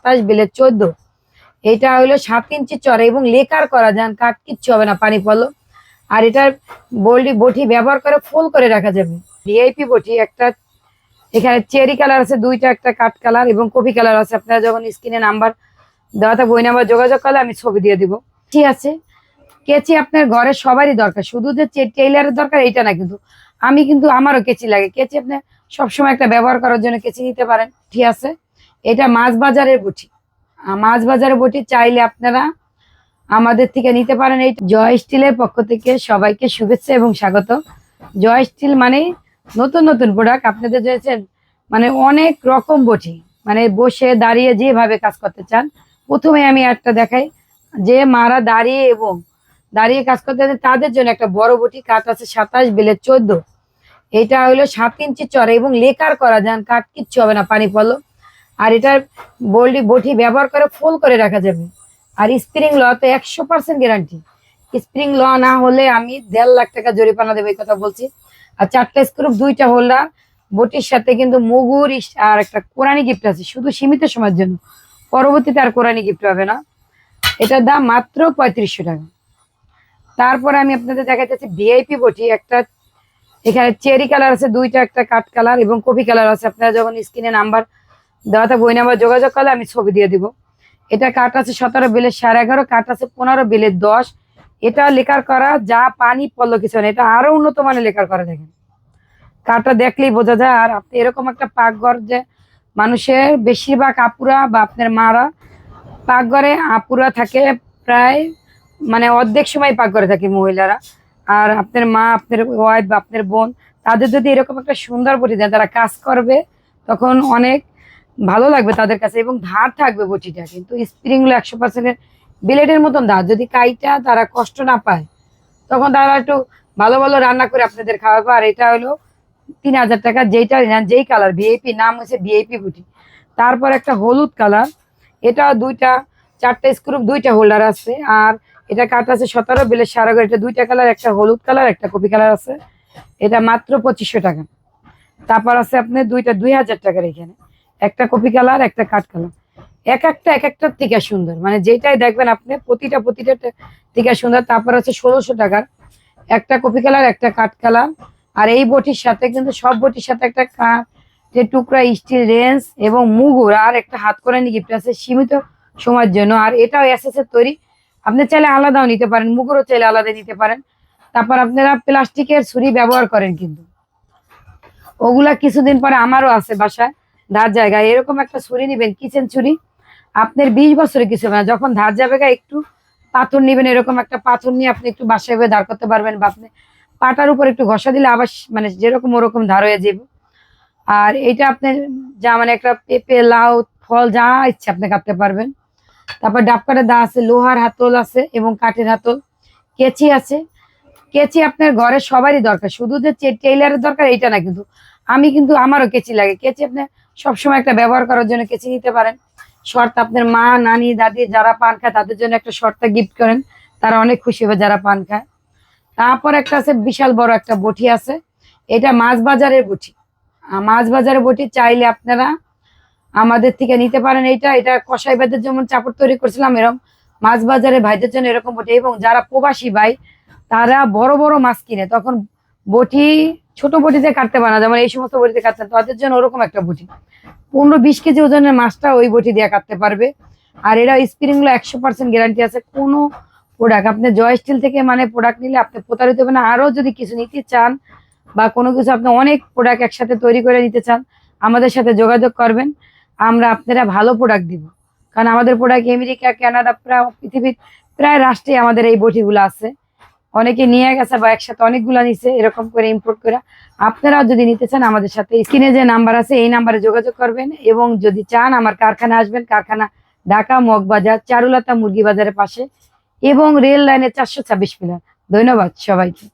সাতাশ বেলে চোদ্দ। এটা হলো সাত ইঞ্চি চড়া এবং লেকার করা যান, কাঠ কিচ্ছু হবে না, পানি পড়ল। আর এটার বোল্ডি বটি ব্যবহার করে ফোল করে রাখা যাবে। ভিআইপি বটি একটা, এখানে চেরি কালার আছে, দুইটা একটা কাঠ কালার এবং কফি কালার আছে। আপনারা যখন স্ক্রিনে নাম্বার দেওয়াতে বই নাম্বার যোগাযোগ করলে আমি ছবি দিয়ে দিব। ঠিক আছে? কেচি আপনার ঘরে সবারই দরকার। শুধু যে টেইলারের দরকার, এইটা না কিন্তু। আমি কিন্তু, আমারও কেচি লাগে। কেচি আপনার সবসময় একটা ব্যবহার করার জন্য কেচি নিতে পারেন। ঠিক আছে? এটা মাছ বাজারের বটি। মাছ বাজারের বটি চাইলে আপনারা আমাদের থেকে নিতে পারেন। এই জয় স্টিলের পক্ষ থেকে সবাইকে শুভেচ্ছা এবং স্বাগত। জয় স্টিল মানে নতুন নতুন প্রোডাক্ট আপনাদের রয়েছেন মানে অনেক রকম বটি। মানে বসে দাঁড়িয়ে যেভাবে কাজ করতে চান, প্রথমে আমি একটা দেখাই। যে মারা দাঁড়িয়ে এবং দাঁড়িয়ে কাজ করতে তাদের জন্য একটা বড় বটি। কাঠ আছে সাতাশ, বেলে চোদ্দ। এটা হলো সাত ইঞ্চি চড়া এবং লেকার করা যান, কাঠ কিচ্ছু হবে না, পানি পড়ল। আর এটার বোল্ডি বটি ব্যবহার করে ফোল করে রাখা যাবে। আর স্প্রিং ল তো একশো পার্সেন্ট গ্যারান্টি স্প্রিং ল না হলে আমি দেড় লাখ টাকা জরিপানা দেবো, এই কথা বলছি। আর চারটা স্ক্রুপ দুইটা হোল্ডার বটির সাথে কিন্তু মুগুর আর একটা কোরআনি গিফট আছে, শুধু সীমিত সময়ের জন্য। পরবর্তীতে আর কোরআনি গিফট হবে না। এটার দাম মাত্র পঁয়ত্রিশশো টাকা। তারপরে আমি আপনাদের দেখাচ্ছি ভিআইপি বটি, একটা এখানে চেরি কালার আছে, দুইটা, একটা কাঠ কালার এবং কফি কালার আছে। আপনারা যখন স্ক্রিনে নাম্বার দেওয়াতে বই নাম্বার যোগাযোগ করলে আমি ছবি দিয়ে দিব। এটা কাঠ আছে সতেরো বিলের সাড়ে এগারো, কাঠ আছে পনেরো বিলের দশ। এটা লেখার করা যা পানি পড়ল কিছু না, এটা আরও উন্নত মানের লেখার করা দেখেন। কাঠটা দেখলেই বোঝা যায়, আর আপনি এরকম একটা পাকঘর যে মানুষের বেশিরভাগ আপুরা বা আপনার মারা পাকঘরে আপুরা থাকে প্রায় মানে অর্ধেক সময় পাকঘরে থাকে মহিলারা। আর আপনার মা, আপনার ওয়াইফ বা আপনার বোন, তাদের যদি এরকম একটা সুন্দর দেন তারা কাজ করবে, তখন অনেক ভালো লাগবে তাদের কাছে এবং ধার থাকবে বটিটা, কিন্তু স্প্রিংগুলো একশো পার্সেন্টের বিলেটের মতন ধার। যদি কাইটা তারা কষ্ট না পায়, তখন তারা একটু ভালো ভালো রান্না করে আপনাদের খাওয়াবে। আর এটা হলো তিন হাজার টাকা যেইটা নেন, যেই কালার ভিআইপি নাম হচ্ছে ভিআইপি বুটি। তারপর একটা হলুদ কালার এটা দুইটা, চারটা স্ক্রু দুইটা হোল্ডার আছে। আর এটা কাঠ আছে সতেরো বেলের সারা এটা দুইটা কালার একটা হলুদ কালার একটা কপি কালার আছে। এটা মাত্র পঁচিশশো টাকা। তারপর আছে আপনার দুইটা, দুই হাজার টাকার এখানে। একটা কপি কালার, একটা কাঠ কালার। এক একটা, এক একটার থেকে সুন্দর। মানে যেটাই দেখবেন আপনি, প্রতিটা প্রতিটা থেকে সুন্দর। তারপর আছে ষোলোশো টাকার। একটা কপি কালার, একটা কাঠ কালার। আর এই বটির সাথে কিন্তু সব বটির সাথে একটা যে টুকরা স্টিল রেঞ্জ এবং মুগুর, আর একটা হাত করে গিফট আছে সীমিত সময়ের জন্য। আর এটাও এসএসের তৈরি। আপনি চাইলে আলাদাও নিতে পারেন, মুগুরও চাইলে আলাদা নিতে পারেন। তারপর আপনারা প্লাস্টিকের ছুরি ব্যবহার করেন কিন্তু। ওগুলা কিছুদিন পরে আমারও আছে বাসায়। ধার জায়গায় এরকম একটা ছুরি নিবেন, কিচেন ছুরি। আপনার বিশ বছরে কিছু হবে না, যখন ধার যাবে গা, একটু পাথর নিবেন, এরকম একটা পাথর নিয়ে আপনি একটু বাসায় হয়ে দাঁড় করতে পারবেন বা আপনি পাটার উপর একটু ঘষা দিলে আবার মানে যেরকম ওরকম ধার হয়ে যাবে। আর এটা আপনার যা মানে একটা পেঁপে, লাউ, ফল, যা ইচ্ছে আপনি কাটতে পারবেন। তারপর ডাবকাটা দা আছে, লোহার হাতল আছে এবং কাঠের হাতল। কেচি আছে। কেচি আপনার ঘরে সবারই দরকার। শুধু যে টেইলারের দরকার, এইটা না কিন্তু। আমি কিন্তু আমারও কেচি লাগে। কেচি আপনি সবসময় একটা ব্যবহার করার জন্য কেচি নিতে পারেন। শর্ট আপনার মা, নানি, দাদি যারা পান খায়, তাদের জন্য একটা শর্টটা গিফট করেন। তারা অনেক খুশি হবে যারা পান খায়। তারপর একটা আছে বিশাল বড় একটা বটি আছে। এটা মাছ বাজারের বটি। মাছ বাজারের বটি চাইলে আপনারা আমাদের থেকে নিতে পারেন। এইটা এটা কষাই ভাইদের যেমন চাপড় তৈরি করছিলাম এরকম মাছ বাজারে ভাইদের জন্য এরকম বটি। এবং যারা প্রবাসী ভাই, তারা বড় বড় মাছ কিনে। তখন বটি, ছোট বটিতে কাটতে পারে না, যেমন এই সমস্ত বটিতে কাটতে তাদের জন্য ওরকম একটা বটি। পনেরো বিশ কেজি ওজনের মাছটা ওই বটি দিয়ে কাটতে পারবে। আর এরা স্প্রিংগুলো একশো পার্সেন্ট গ্যারান্টি আছে। কোনো প্রোডাক্ট আপনি জয় স্টিল থেকে মানে প্রোডাক্ট নিলে আপনি প্রতারিত হবেন না। আরও যদি কিছু নিতে চান বা কোনো কিছু আপনি অনেক প্রোডাক্ট একসাথে তৈরি করে নিতে চান, আমাদের সাথে যোগাযোগ করবেন। আমরা আপনারা ভালো প্রোডাক্ট দিব। কারণ আমাদের প্রোডাক্ট আমেরিকা, কানাডা প্রায় পৃথিবীর প্রায় রাষ্ট্রে আমাদের এই বটিগুলো আছে। অনেকে নিয়ে গেছে বা একসাথে অনেকগুলো নিছে, এরকম করে ইম্পোর্ট করে। আপনারাও যদি নিতে চান আমাদের সাথে, স্ক্রিনে যে নাম্বার আছে, এই নাম্বারে যোগাযোগ করবেন এবং যদি চান আমার কারখানা আসবেন, কারখানা ঢাকা মগবাজার, চারুলতা মুরগি বাজারের পাশে এবং রেল লাইনে চারশো ছাব্বিশ মিলার ধন্যবাদ সবাইকে।